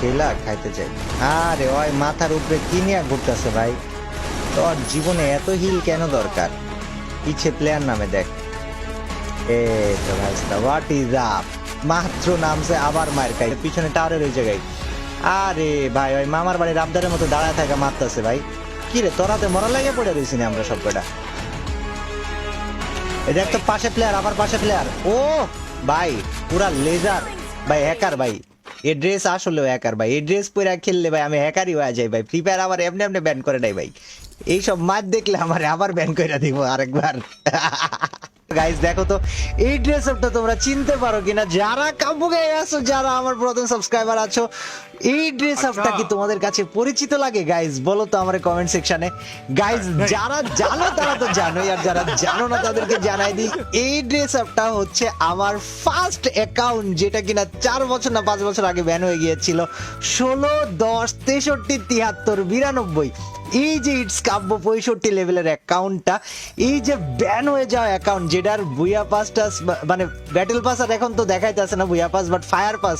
খেলা খাইতে চাই। আরে, ওই মাথার উপরে কি নিয়ে ঘুরতেছে ভাই? তোর জীবনে এত হিল কেন দরকার? পিছে প্লেয়ার নামে দেখ। এ তো হোয়াট ইজ আপ মাত্র নামছে আবার মার খাই পিছনে টাওয়ারের ওই জায়গায়। আরে ভাই, ওই মামার বাড়ির আবদারের মতো দাঁড়ায় থাকা মারতেছে ভাই। কি রে তোরাতে মরা লাগে পড়ে রয়েছি না আমরা সব কটা দেখ তো পাশে প্লেয়ার আবার পাশে প্লেয়ার ও, ভাই, পুরা লেজার ভাই হ্যাকার ভাই। এই ড্রেস আসলেও হ্যাকার ভাই। এই ড্রেস পরে খেললে ভাই আমি হ্যাকারই হয়ে যাই ভাই। ফ্রি ফায়ার আবার এমনি এমনি ব্যান করে নেয় ভাই। এইসব মাছ দেখলে আমার আবার ব্যান করে দিব আরেকবার। গাইস দেখো তো, এই ড্রেস আপটা তোমরা চিনতে পারো কিনা। যারা কাবুকে আছো, যারা আমার প্রথম সাবস্ক্রাইবার আছো এই ড্রেস আপটা কি তোমাদের কাছে পরিচিত লাগে গাইস বলো তো আমার কমেন্ট সেকশনে গাইস যারা জানো তারা তো জানোই আর যারা জানো না তাদেরকে জানাই দিই এই ড্রেস আপটা হচ্ছে আমার ফার্স্ট অ্যাকাউন্ট যেটা কিনা চার বছর না পাঁচ বছর আগে ব্যান হয়ে গিয়েছিল ষোলো দশ তেষট্টি তিয়াত্তর বিরানব্বই। এই যে ইটস কাব্য পঁয়ষট্টি লেভেলের অ্যাকাউন্টটা এই যে ব্যান হয়ে যাওয়া অ্যাকাউন্ট যেটার বুয়া পাসটা মানে ব্যাটেল পাস আর এখন তো দেখাইতেছে না বুয়া পাস বাট ফায়ার পাস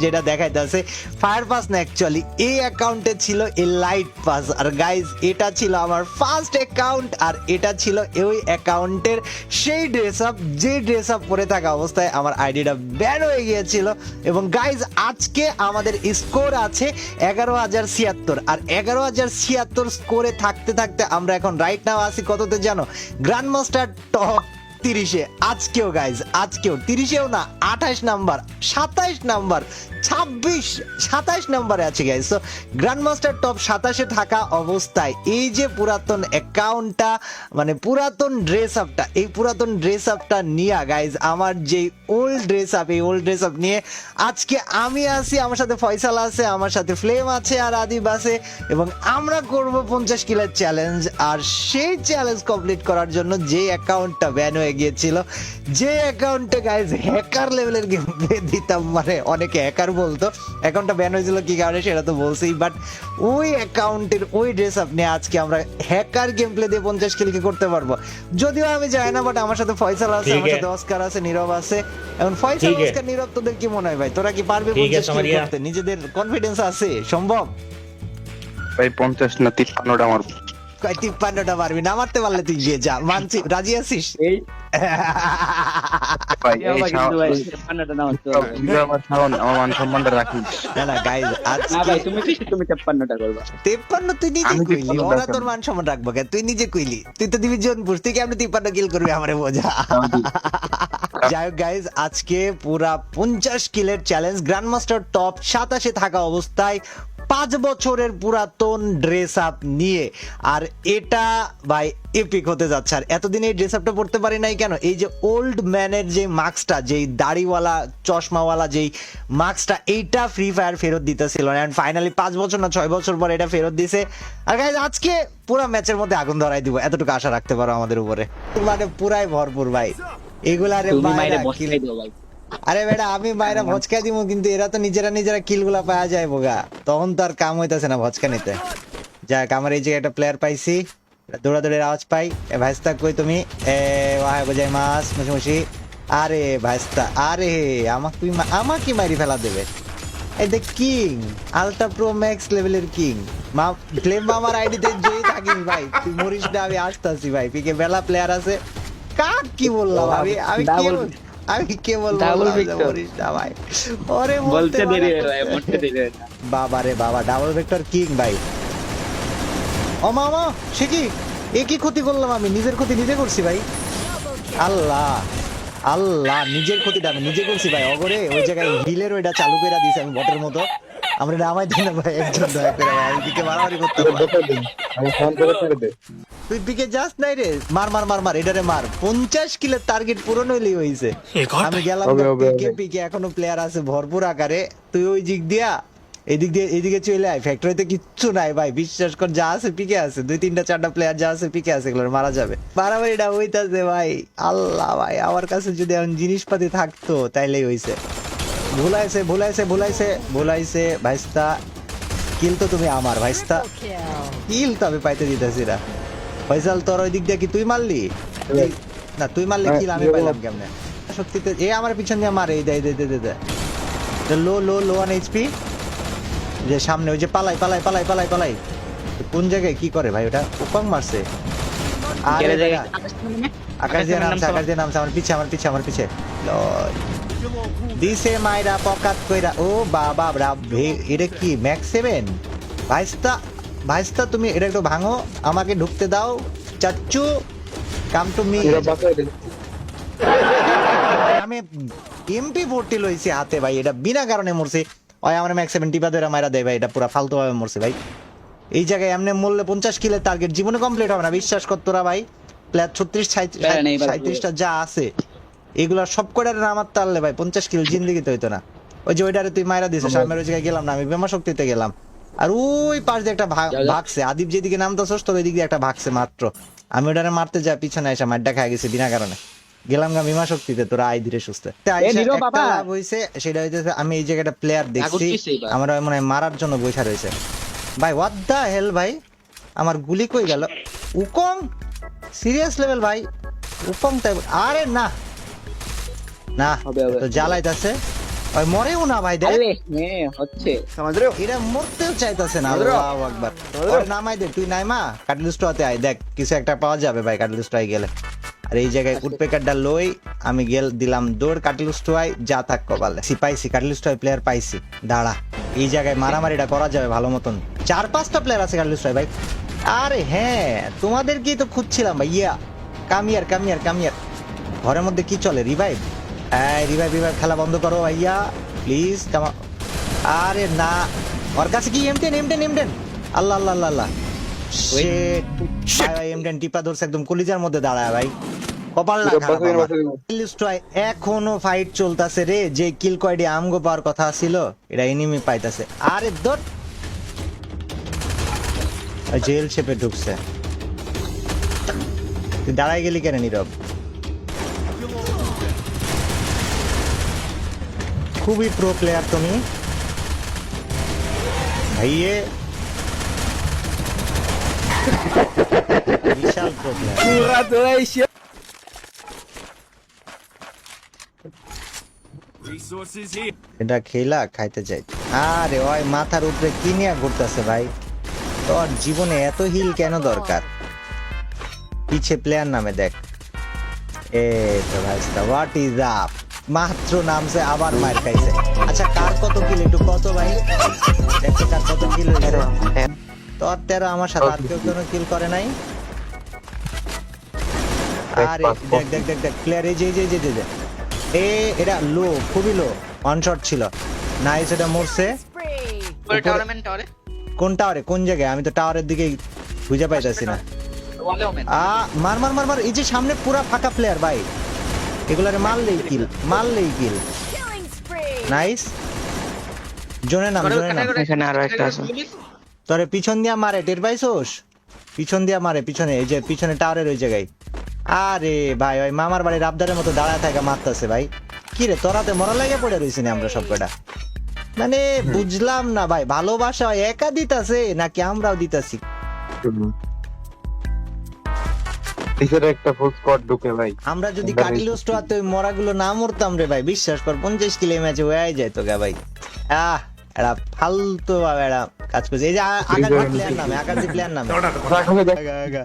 যেটা দেখাইতে দেখাইতেছে ফায়ার পাস না অ্যাকচুয়ালি এই অ্যাকাউন্টে ছিল এ লাইট পাস আর গাইজ এটা ছিল আমার ফার্স্ট অ্যাকাউন্ট আর এটা ছিল ওই অ্যাকাউন্টের সেই ড্রেস আপ যে ড্রেস আপ পরে থাকা অবস্থায় আমার আইডিটা ব্যান হয়ে গিয়েছিল। এবং গাইজ আজকে আমাদের স্কোর আছে এগারো হাজার ছিয়াত্তর। আর এগারো হাজার ছিয়াত্তর স্কোরে থাকতে থাকতে আমরা এখন রাইট নাও আসি কততে জানো? গ্র্যান্ড মাস্টার টপ তিরিশে, আজকেও গাইজ আজকেও তিরিশেও না, আঠাশ নাম্বার সাতাইশ নাম্বার, ছাব্বিশ সাতাইশ নাম্বারে আছে গাইজ তো গ্র্যান্ড মাস্টার টপ সাতাশে থাকা অবস্থায় এই যে পুরাতন অ্যাকাউন্টটা মানে পুরাতন ড্রেস আপটা এই পুরাতন ড্রেস আপটা নিয়ে গাইজ আমার যে ওল্ড ড্রেস আপ এই ওল্ড ড্রেস আপ নিয়ে আজকে আমি আছি, আমার সাথে ফয়সাল আছে, আমার সাথে ফ্লেম আছে আর আদিব আছে, এবং আমরা করব পঞ্চাশ কিলোর চ্যালেঞ্জ আর সেই চ্যালেঞ্জ কমপ্লিট করার জন্য যে অ্যাকাউন্টটা ব্যান হয়ে গিয়েছিল। যে অ্যাকাউন্টে গাইজ হ্যাকার লেভেলের গেম প্লে দিতাম মানে অনেকে হ্যাকার বলতো। অ্যাকাউন্টটা ব্যান হয়েছিল কি কারণে সেটা তো বলছেই বাট ওই অ্যাকাউন্টের ওই ড্রেস আপ নিয়ে আজকে আমরা হ্যাকার গেম প্লে দিয়ে পঞ্চাশ কিলকে করতে পারব। যদিও আমি যাই না বাট আমার সাথে ফয়সাল আছে আমার সাথে অস্কার আছে নীরব আছে। এখন ফয়সাল অস্কার নীরব তোদের কি মনে হয় ভাই? তোরা কি পারবে পঞ্চাশ কিল করতে? নিজেদের কনফিডেন্স আছে? সম্ভব? ভাই পঞ্চাশ না তিপ্পান্নটা আমার তিপ্পান্নটা পারবি না মারতে পারলে তুই গিয়ে যা। মানছি রাজি আছিস? এই ভাই এই তুই আমার সাহস, আমার মান সম্মানটা রাখিস না না গাইজ না ভাই তুমি কিসে তুমি তেপ্পান্নটা করবা? তিপ্পান্ন তুই নিজে কইলি তিপ্পান্ন ওরা দেখাবো। তোর মান সম্মান রাখব কেন? তুই নিজে কইলি তুই তো দিবি জোনপুর তুই কেমন তিপ্পান্ন কিল করবি আমারে বোঝা? যাই হোক গাইজ আজকে পুরা পঞ্চাশ কিলের চ্যালেঞ্জ গ্র্যান্ড মাস্টার টপ সাতাশে থাকা অবস্থায় পাঁচ বছরের পুরাতন ড্রেস আপ নিয়ে। আর এটা ভাই এপিক হতে যাচ্ছে। আর এতদিন এই ড্রেস আপটা পড়তে পারি নাই কেন? এই যে ওল্ড ম্যানের যে মাস্কটা যেই দাড়িওয়ালা চশমাওয়ালা যেই মাস্কটা এইটা ফ্রি ফায়ার ফেরত দিতেছিল। অ্যান্ড ফাইনালি পাঁচ বছর না ছয় বছর পর এটা ফেরত দিছে। আর গাইজ আজকে পুরো ম্যাচের মধ্যে আগুন ধরাই দিব। এতটুকু আশা রাখতে পারো আমাদের উপরে। মানে পুরাই ভরপুর ভাই। এগুলা রে ভাই। আরে বেটা আমি বাইরে ভচকা দিব কিন্তু এরা তো নিজেরা নিজেরা কিলগুলা পাওয়া যায় বোগা। তখন তো আর কাম হইতাছে না ভচকা নিতে। যাক আমার এই যে একটা প্লেয়ার পাইছি। দৌড়াদৌড়ির আওয়াজ পাই। এ ভাইস্তা কই তুমি? এ ওয়াই বোঝাই মাস মুশি আরে ভাইস্তা আরে আমাকে তুই আমাকে মারি ফেলা দেবে। এই দেখ কিং আলট্রা প্রো ম্যাক্স লেভেলের কিং। মা ফ্লেম মামার আইডিতে যেই থাকিস ভাই তুই মরিস না আমি আসতাছি ভাই। পিকে বেলা প্লেয়ার আছে। কাক কি বললাম? আমি আমি কি আমি কে বলব? ভাই। ওরে বলতে দেরি হয়ে বলতে হয়ে। বাবা রে বাবা ডাবল ভেক্টর কিং ভাই। ও মামা সে কি? এ কি ক্ষতি করলাম আমি? নিজের ক্ষতি নিজে করছি ভাই? আল্লাহ আল্লাহ নিজের ক্ষতিটা আমি নিজে করছি ভাই। অগরে ওই জায়গায় হিলের ওইটা চালু করে দিয়েছি আমি বটের মতো। আমরা নামাই দিই না ভাই একজন দয়া করে ভাই আমি দিকে মারামারি। আমার ফোন করে ছেড়ে দে। তুই দিকে যাস নাই রে মার মার মার মার এটারে মার। পঞ্চাশ কিলের টার্গেট পূরণ হইলেই হইছে। আমি গেলাম পিকে পিকে এখনও প্লেয়ার আছে ভরপুর আকারে। তুই ওই দিক দিয়া এদিক দিয়ে এদিকে চলে আয়। ফ্যাক্টরিতে কিচ্ছু নাই ভাই বিশ্বাস কর যা আছে পিকে আছে। দুই তিনটা চারটা প্লেয়ার যা আছে পিকে আছে এগুলো মারা যাবে। বাড়াবাড়িটা হইতাছে ভাই। আল্লাহ ভাই আমার কাছে যদি এখন জিনিসপাতি থাকতো তাইলেই হইছে। ভুলাইছে ভুলাইছে ভুলাইছে ভুলাইছে ভাইস্তা। কিল তো তুমি আমার ভাইস্তা। কিল তো আমি পাইতে দিতেছি না। ফয়সাল তোর ওই দিক দিয়ে কি তুই মারলি? না তুই মারলে হ্যাঁ, কিল আমি পাইলাম কেমনে? সত্যিতে এ আমার পিছন দিয়ে মারে এই দে দে দে দে দে। লো লো লো ওয়ান এইচপি যে সামনে ওই যে পালাই পালাই পালাই পালাই পালাই। কোন জায়গায় কি করে ভাই ওটা? উপাং মারছে। আরে আকাশ দিয়ে নামছে। আকাশ দিয়ে নামছে আমার পিছে আমার পিছে আমার পিছে। লয়। দিছে মাইরা পকাত কইরা ও বাবা এটা কি ম্যাক্স সেভেন ভাইস্তা ভাইস্তা তুমি এটা একটু ভাঙো আমাকে ঢুকতে দাও চাচ্চু কাম টু মি আমি এমপি ফোরটি লইছি হাতে ভাই এটা বিনা কারণে মরছে। ওই আমার ম্যাক্স সেভেন টিপা ধরে মারা দেয় ভাই এটা পুরো ফালতু ভাবে মরছে ভাই। এই জায়গায় এমনি মরলে পঞ্চাশ কিলের টার্গেট জীবনে কমপ্লিট হবে না বিশ্বাস কর তোরা ভাই। প্লেয়ার ছত্রিশ সাঁত্রিশটা যা আছে। এগুলা সব কটার নামার তারলে ভাই পঞ্চাশ কিলো জিন্দিগিতে হইতো না। ওই যে ওইটারে তুই মাইরা দিছিস আমি ওই জায়গায় গেলাম না আমি বেমা শক্তিতে গেলাম। আর ওই পাশ দিয়ে একটা। ভাগছে আদিব যেদিকে নামতেছস তোর ওই দিক দিয়ে একটা ভাগছে মাত্র। আমি ওটারে মারতে যা পিছনে এসে মারটা খাই গেছি বিনা কারণে। গেলাম গা বিমা শক্তিতে তোরা আই ধীরে সুস্থ। লাভ হইছে সেটা হইতেছে আমি এই জায়গাটা প্লেয়ার দেখছি আমার মনে হয় মারার জন্য বৈশা রয়েছে ভাই হোয়াট দা হেল ভাই? আমার গুলি কই গেল? উকং সিরিয়াস লেভেল ভাই? উকং তাই আরে না। না। তো জ্বালাইতাছে। ওই মরেও না ভাই দেখ। হ্যাঁ হচ্ছে। এরা মরতেও চাইতাছে না। আল্লাহু আকবার। ওরে নামাই দে তুই নাইমা। কাটলিস্টতে আয় দেখ কিছু একটা পাওয়া যাবে ভাই গেলে। আর এই জায়গায় উডপেকারটা লই আমি গেল দিলাম দৌড় কাটলিস্ট আই যা থাক কপালে। সি পাইছি কাটলিস্ট আই প্লেয়ার পাইছি। দাঁড়া এই জায়গায় মারামারিটা করা যাবে ভালো মতন। চার পাঁচটা প্লেয়ার আছে কাটলিস্ট ভাই। আরে হ্যাঁ তোমাদের কি তো খুঁজছিলাম ভাই ইয়া। কামিয়ার কামিয়ার কামিয়ার। ঘরের মধ্যে কি চলে? রিভাইভ রিভাইভ রিভাইভ খেলা বন্ধ করো ভাইয়া। প্লিজ আরে না। ওর কাছে কি এমটেন এমটেন এমটেন আল্লাহ আল্লাহ আল্লাহ আল্লাহ। Shit. ভাই ভাই এমটেন টিপা ধরছে একদম কলিজার মধ্যে দাঁড়ায় ভাই। কপাল না এখনও ফাইট চলতেছে রে। যে কিল কয়ডি আমগো পাওয়ার কথা ছিল এটা এনিমি পাইতাছে। আরে দট জেল শেপে ঢুকছে। তুই দাঁড়াই গেলি কেন নীরব? খুবই প্রো প্লেয়ার তুমি। ভাইয়ে। বিশাল প্রো প্লেয়ার এটা খেলা খাইতে চাই আরে ওই মাথার উপরে কি নিয়ে ঘুরতেছে ভাই? তোর জীবনে এত হিল কেন দরকার? পিছে প্লেয়ার নামে দেখ। এ তো ভাই হোয়াট ইজ আপ মাত্র নামছে আবার মার খাইছে। আচ্ছা কার কত কিল? একটু কত ভাই। দেখো কার কত কিল হয়েছে। তোর তেরো আমার সাথে আর কেউ কোনো কিল করে নাই। আরে দেখ দেখ দেখ দেখ প্লেয়ার এই যে যে যে, যে এ এটা লো খুবই লো ওয়ান শট ছিল। নাইস এটা মরছে। কোন টাওয়ারে কোন জায়গায়? আমি তো টাওয়ারের দিকে খুঁজে পাইতাছি না। আ মার মার মার মার এই যে সামনে পুরা ফাঁকা প্লেয়ার ভাই। এগুলারে মারলেই কিল মারলেই কিল। নাইস জোনে নাম জোনে নাম। এখানে আরও একটা আছে। তোরে পিছন দিয়া মারে টের পাইছোস? পিছন দিয়া মারে পিছনে এই যে পিছনে টাওয়ারের ওই জায়গায়। আরে ভাই ওই মামার বাড়ির আবদারের মতো দাঁড়ায় থাকা মারতাছে ভাই। কি রে তোরাতে মরা লাগে পড়ে রইছি না আমরা সব কটা? মানে বুঝলাম না ভাই ভালোবাসা একা দিতাছে নাকি আমরাও দিতাছি? কিসের একটা ফুল স্কোয়াড ঢুকে ভাই আমরা যদি আমরা কাটিলো স্টোয়াতে ওই মরাগুলো না মরতাম রে ভাই বিশ্বাস কর পঞ্চাশ কিলো ম্যাচে হয়ে যায় তো গা ভাই। আহ এরা ফালতু ভাবে এরা কাজ করছে। এই যে আ- আকাশ প্লেয়ার নামে আকাশ প্লেয়ার নামে। রাখলে দেখ। আগা, আগা।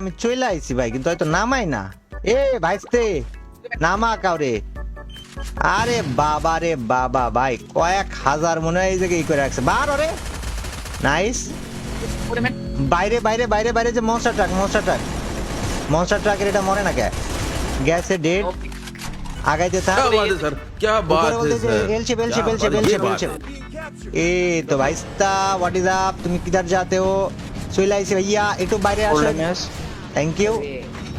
আমি চলে আইছি ভাই কিন্তু হয়তো নামাই না। এ ভাইস্তে নামা কাউরে। আরে বাবা রে বাবা ভাই কয়েক হাজার মনে হয় এই জায়গায় ই করে রাখছে। বার রে। নাইস। বাইরে বাইরে বাইরে বাইরে যে monster truck monster truck. Monster ট্রাকের এটা মরে না কে গ্যাসে ডেড আগাইতে থাক क्या बात है सर क्या উপরে बात है বলতে যে sir L shape L shape क्या एल शेप बात- एल ये शेप एल बात शेप है। ए तो भाईस्ता व्हाट इज अप তুমি কিধার যাতে हो চলে আইছে ভাইয়া একটু বাইরে আসো থ্যাংক ইউ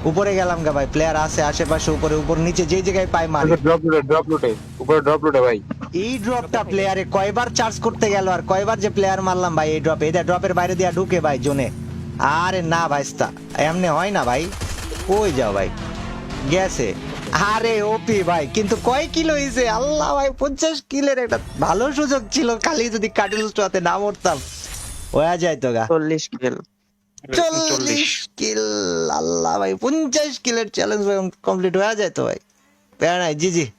উপরে গেলাম গা ভাই প্লেয়ার আছে আশেপাশে উপরে উপর নিচে যে জায়গায় পাই মারি ড্রপ লুটে ড্রপ লুটে উপরে ড্রপ লুটে ভাই এই ড্রপটা প্লেয়ারে কয়বার চার্জ করতে গেল আর কয়বার যে প্লেয়ার মারলাম ভাই এই ড্রপে এটা ড্রপের বাইরে দিয়া ঢুকে ভাই জোনে আরে না ভাইস্তা এমনি হয় না ভাই। কই যাও ভাই? গেছে। আরে ওপি ভাই কিন্তু কয় কিলো হইছে? আল্লাহ ভাই পঞ্চাশ কিলের একটা ভালো সুযোগ ছিল খালি যদি কাটিল স্টোয়াতে না মরতাম। হয়ে যায় তো গা। চল্লিশ কিল। চল্লিশ কিল আল্লাহ ভাই পঞ্চাশ কিলের চ্যালেঞ্জ ভাই কমপ্লিট হয়ে যায় তো ভাই। প্যারা জি জি।